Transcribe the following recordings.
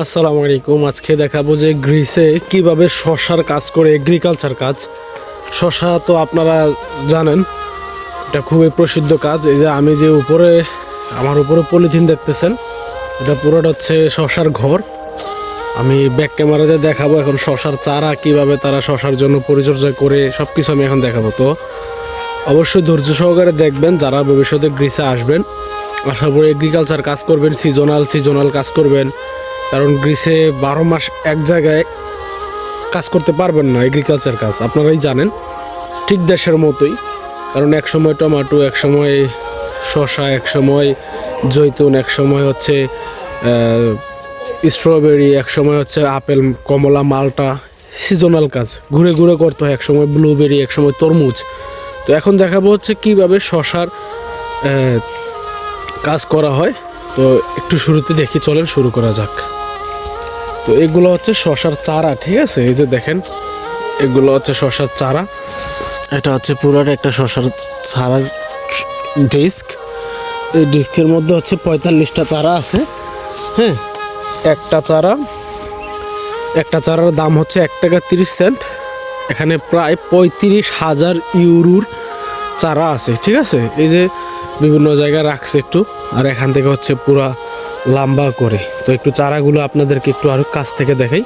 আসসালামু আলাইকুম। আজকে দেখাবো যে গ্রিসে কীভাবে শশার কাজ করে এগ্রিকালচার কাজ। শশা তো আপনারা জানেন, এটা খুবই প্রসিদ্ধ কাজ। এই যে আমি যে উপরে, আমার উপরে পলিথিন দেখতেছেন, এটা পুরোটা হচ্ছে শশার ঘর। আমি ব্যাক ক্যামেরাতে দেখাবো এখন শশার চারা কীভাবে তারা শশার জন্য পরিচর্যা করে সব কিছু আমি এখন দেখাবো। তো অবশ্যই ধৈর্য সহকারে দেখবেন, যারা ভবিষ্যতে গ্রিসে আসবেন, আশা করি এগ্রিকালচার কাজ করবেন সিজনাল সিজনাল কাজ করবেন। কারণ গ্রিসে বারো মাস এক জায়গায় কাজ করতে পারবেন না এগ্রিকালচার কাজ। আপনারাই জানেন, ঠিক দেশের মতোই। কারণ এক সময় টমাটো, এক সময় শশা এক সময় জৈতুন, এক সময় হচ্ছে স্ট্রবেরি এক সময় হচ্ছে আপেল, কমলা, মালটা সিজনাল কাজ। ঘুরে ঘুরে করতে হয়, এক সময় ব্লুবেরি এক সময় তরমুজ। তো এখন দেখাবো হচ্ছে কীভাবে শশার কাজ করা হয়। তো একটু শুরুতে দেখি, চলেন শুরু করা যাক। তো এগুলো হচ্ছে শশার চারা, ঠিক আছে? এই যে দেখেন, এগুলো হচ্ছে শশার চারা। এটা হচ্ছে পুরাটা একটা শশার চারার ডিস্ক। এই ডিস্কের মধ্যে হচ্ছে পঁয়তাল্লিশটা চারা আছে হ্যাঁ একটা চারা, একটা চারার দাম হচ্ছে এক টাকা তিরিশ সেন্ট। এখানে প্রায় পঁয়ত্রিশ হাজার ইউরোর চারা আছে, ঠিক আছে? এই যে বিভিন্ন জায়গায় রাখছে একটু, আর এখান থেকে হচ্ছে পুরা লম্বা করে। তো একটু চারাগুলো আপনাদেরকে একটু আরও কাছ থেকে দেখাই।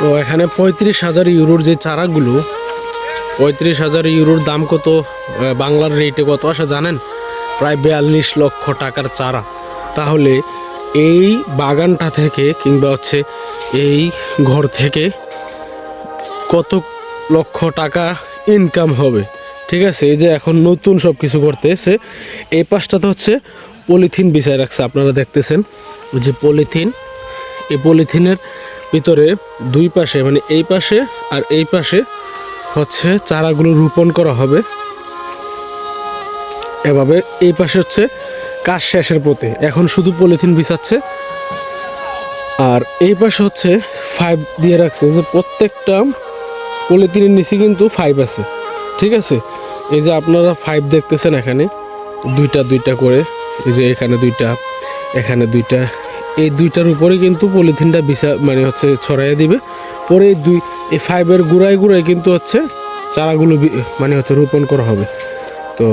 তো এখানে পঁয়ত্রিশ হাজার ইউরোর যে চারাগুলো, পঁয়ত্রিশ হাজার ইউরোর দাম কত বাংলার রেটে কত আসে জানেন? প্রায় বিয়াল্লিশ লক্ষ টাকার চারা। তাহলে এই বাগানটা থেকে কিংবা হচ্ছে এই ঘর থেকে কত লক্ষ টাকা ইনকাম হবে? ঠিক আছে, এই যে এখন নতুন সব কিছু করতে এসে, এই পাশটাতে হচ্ছে পলিথিন বিছায় রাখছে, আপনারা দেখতেছেন। যে পলিথিন এই পলিথিনের ভিতরে দুই পাশে মানে এই পাশে আর এই পাশে হচ্ছে চারাগুলো রোপণ করা হবে। এভাবে এই পাশে হচ্ছে কাজ শেষের পথে। এখন শুধু পলিথিন বিছাচ্ছে। আর এই পাশে হচ্ছে ফাইভ দিয়ে রাখছে। যে প্রত্যেকটা পলিথিনের নিচে কিন্তু ফাইভ আছে। ঠিক আছে? এই যে আপনারা ফাইভ দেখতেছেন এখানে, দুইটা দুইটা করে। এই যে এখানে দুইটা এখানে দুইটা এই দুইটার উপরে কিন্তু পলিথিনটা বিছা মানে হচ্ছে ছড়াইয়ে দিবে। পরে এই দুই এই ফাইভের গুড়ায় গুড়ায় কিন্তু হচ্ছে চারাগুলো মানে হচ্ছে রোপণ করা হবে। তো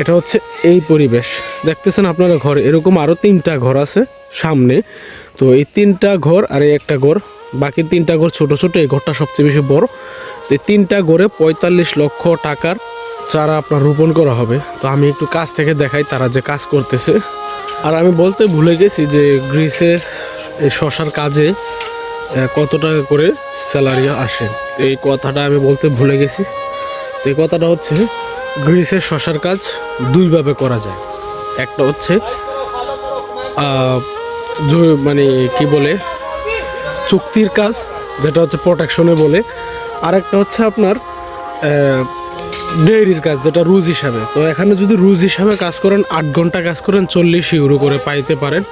এটা হচ্ছে এই পরিবেশ। দেখতেছেন আপনারা ঘর, এরকম আরও তিনটা ঘর আছে সামনে। তো এই তিনটা ঘর আর এই একটা ঘর, বাকি তিনটা ঘর ছোট ছোট, এই ঘরটা সবচেয়ে বেশি বড়। তো এই তিনটা ঘরে পঁয়তাল্লিশ লক্ষ টাকার চারা আপনার রোপণ করা হবে। তো আমি একটু কাছ থেকে দেখাই তারা যে কাজ করতেছে। আর আমি বলতে ভুলে গেছি যে গ্রিসে এই শশার কাজে কত টাকা করে স্যালারি আসে। এই কথাটা আমি বলতে ভুলে গেছি। এই কথাটা হচ্ছে, গ্রিসের শশার কাজ দুইভাবে করা যায়। একটা হচ্ছে মানে কি বলে, চুক্তির কাজ, যেটা হচ্ছে প্রোটেকশনে বলে। আর একটা হচ্ছে আপনার ডেইরির কাজ, যেটা রুজ হিসাবে। তো এখানে যদি রুজ হিসাবে কাজ করেন, আট ঘণ্টা কাজ করেন, চল্লিশ ইউরো করে পাইতে পারেন।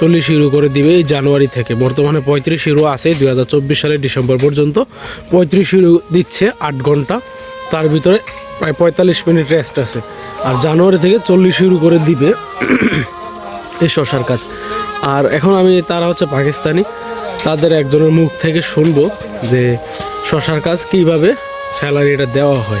চল্লিশ ইউরো করে দিবে এই জানুয়ারি থেকে। বর্তমানে পঁয়ত্রিশ ইউরো আছে দুই হাজার চব্বিশ সালের ডিসেম্বর পর্যন্ত। পঁয়ত্রিশ ইউরো দিচ্ছে আট ঘণ্টা। তার ভিতরে প্রায় পঁয়তাল্লিশ মিনিট রেস্ট আছে। আর জানুয়ারি থেকে চল্লিশ ইউরো করে দিবে এই শশার কাজ। আর এখন আমি, তারা হচ্ছে পাকিস্তানি। তাদের একজনের মুখ থেকে শুনব যে শশার কাজ কীভাবে স্যালারিটা দেওয়া হয়।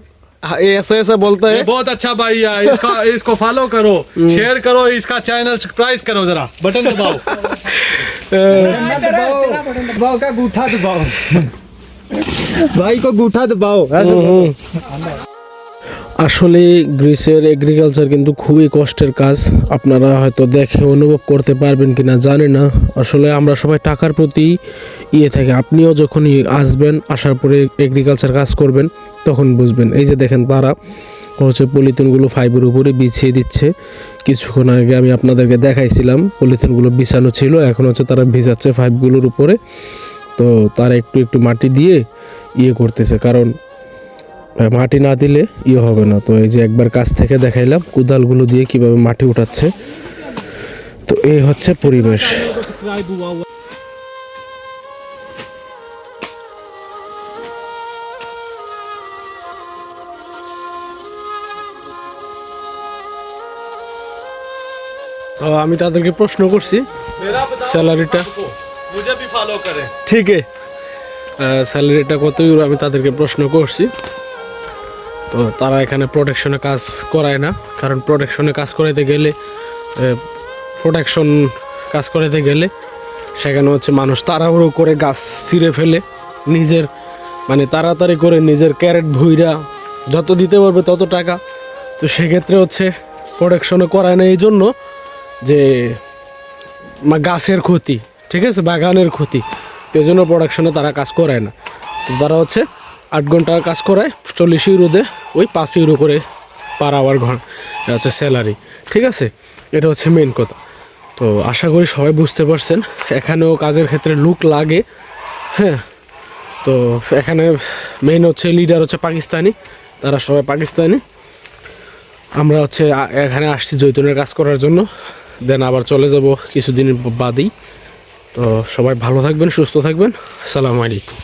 ऐसा ऐसा बोलता ये है बहुत अच्छा भाई है इसका इसको फॉलो करो शेयर करो इसका चैनल सब्सक्राइब करो जरा बटन दबाओ अ, दबाओ का गूठा दबाओ भाई को गूठा दबाओ ऐसे আসলে গ্রিসের এগ্রিকালচার কিন্তু খুবই কষ্টের কাজ আপনারা হয়তো দেখে অনুভব করতে পারবেন কিনা জানি না আসলে আমরা সবাই টাকার প্রতি ইয়ে থাকে আপনিও যখনই আসবেন আসার পরে এগ্রিকালচার কাজ করবেন তখন বুঝবেন। এই যে দেখেন তারা হচ্ছে পলিথিনগুলো ফাইবার উপরে বিছিয়ে দিচ্ছে। কিছুক্ষণ আগে আমি আপনাদেরকে দেখাইছিলাম, পলিথিনগুলো বিছানো ছিল, এখন হচ্ছে তারা ভিজাচ্ছে ফাইভগুলোর উপরে। তো তারা একটু একটু মাটি দিয়ে ইয়ে করতেছে, কারণ মাটি না দিলে ইয়ে হবে না। তো এই যে একবার কাছ থেকে দেখাইলাম, কুদালগুলো দিয়ে কীভাবে মাটি উঠাচ্ছে। তো এই হচ্ছে পরিবেশ। আমি তাদেরকে প্রশ্ন করছি, স্যালারিটা। ঠিক স্যালারিটা কত ইউরো আমি তাদেরকে প্রশ্ন করছি। তো তারা এখানে প্রোটেকশনে কাজ করায় না, কারণ প্রোটেকশনে কাজ করাইতে গেলে প্রোটেকশন কাজ করাইতে গেলে সেখানে হচ্ছে মানুষ তাড়াহুড়ো করে গাছ ছিঁড়ে ফেলে, নিজের মানে তাড়াতাড়ি করে নিজের ক্যারেট ভুইরা যত দিতে পারবে তত টাকা। তো সেক্ষেত্রে হচ্ছে প্রোটেকশনে করায় না এই জন্য যে গাছের ক্ষতি, ঠিক আছে? বাগানের ক্ষতি। এই জন্য প্রোডাকশনে তারা কাজ করায় না। তো তারা হচ্ছে আট ঘণ্টা কাজ করায়, চল্লিশ ইউরো দে ওই পাঁচ ইউরো করে পার আওয়ার ঘর, এটা হচ্ছে স্যালারি ঠিক আছে? এটা হচ্ছে মেন কথা। তো আশা করি সবাই বুঝতে পারছেন, এখানেও কাজের ক্ষেত্রে লুক লাগে হ্যাঁ? তো এখানে মেন হচ্ছে লিডার হচ্ছে পাকিস্তানি, তারা সবাই পাকিস্তানি। আমরা হচ্ছে এখানে আসছি জৈতুনের কাজ করার জন্য। দেন আবার চলে যাব কিছুদিন বাদেই। তো সবাই ভালো থাকবেন সুস্থ থাকবেন। সালাম আলাইকুম।